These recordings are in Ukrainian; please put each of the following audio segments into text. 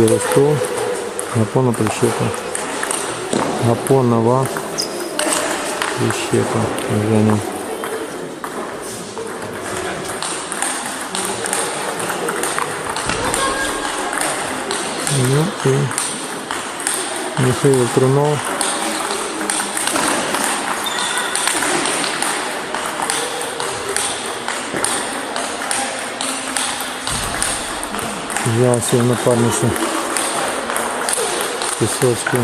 первый стол. Напона прищепа. Напонова прищепа. Женя. Ну и Михаил Трунов. взяв цього напарницю пісочку.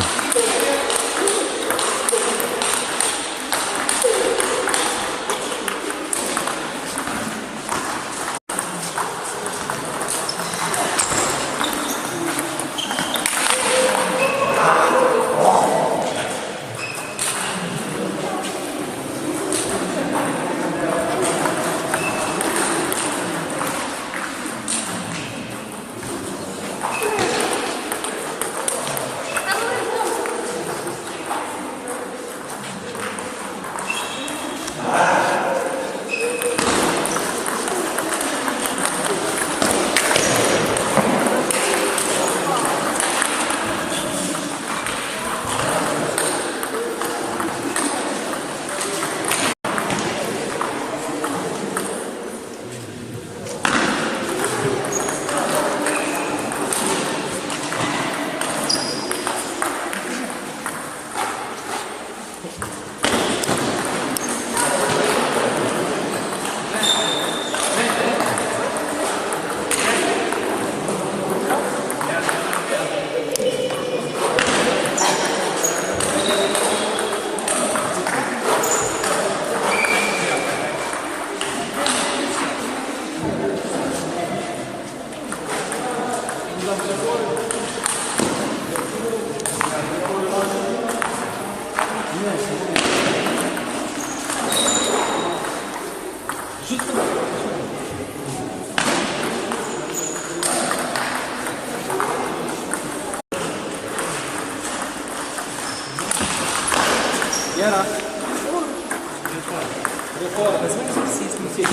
Fora, faz um é exercício, não sei.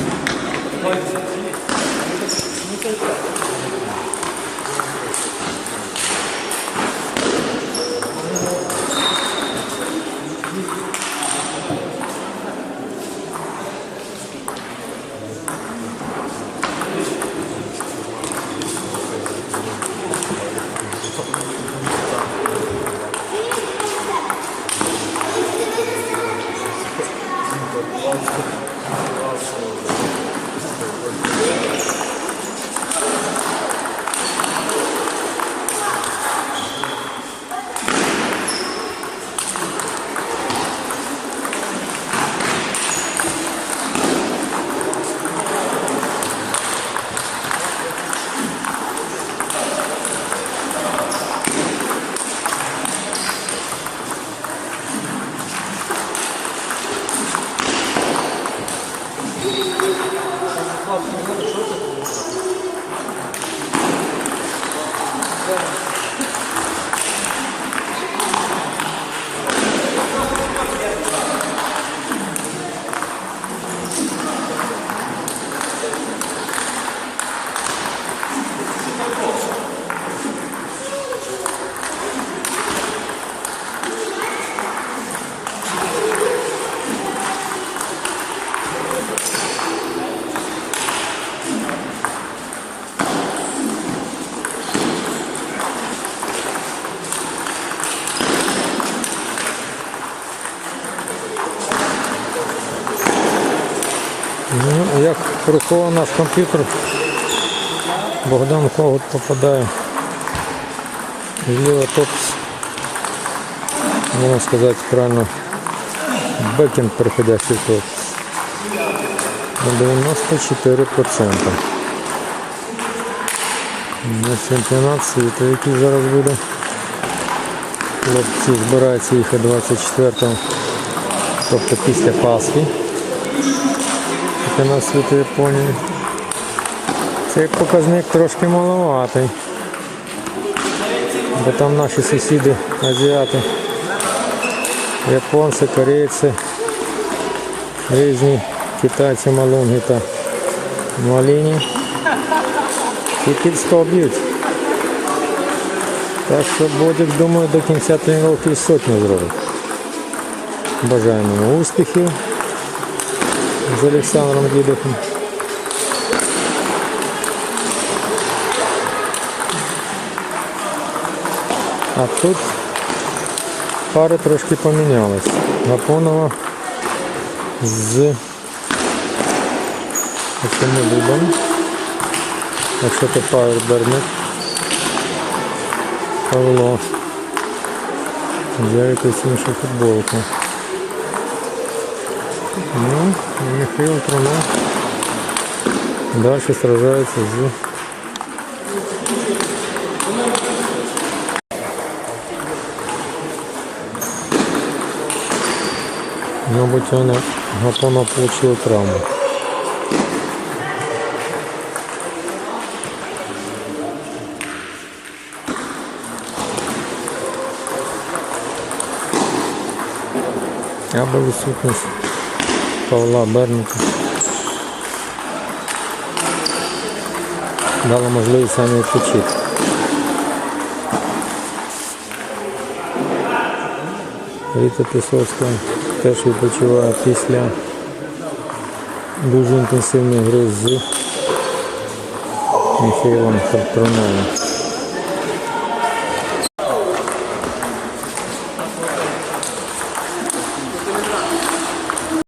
Pode. Muito, muito. Ну, як рухова наш комп'ютер, Богдан Когут попадає в Лівотопс, можна сказати правильно, бекенд переходящий в топс. На 94%. На чемпіонат світу, який зараз буде. Хлопці збираються їхати 24-го, тобто після Пасхи чемпіонат світу Японії. Цей показник трошки маловатий. Бо там наші сусіди, азіати, японці, корейці, різні китайці, малунги та маліні. Під 100 б'ють. Так що Бодик, думаю, до кінця тренування сотню зробить. Бажаємо успіхів з Олександром Дідухом. А тут пари трошки помінялись. Гапонова з цим вибором. Якщо ти пауерберник, Павло. Взяв якусь іншу футболку. Ну, і Михайло Тронов далі сражається з Мабуть, вона Гапона получила травму. Або відсутність Павла Берника. Дала можливість самі відпочити. Віта Пісовська теж відпочиває після дуже інтенсивної гри з Михайлом Хартруновим.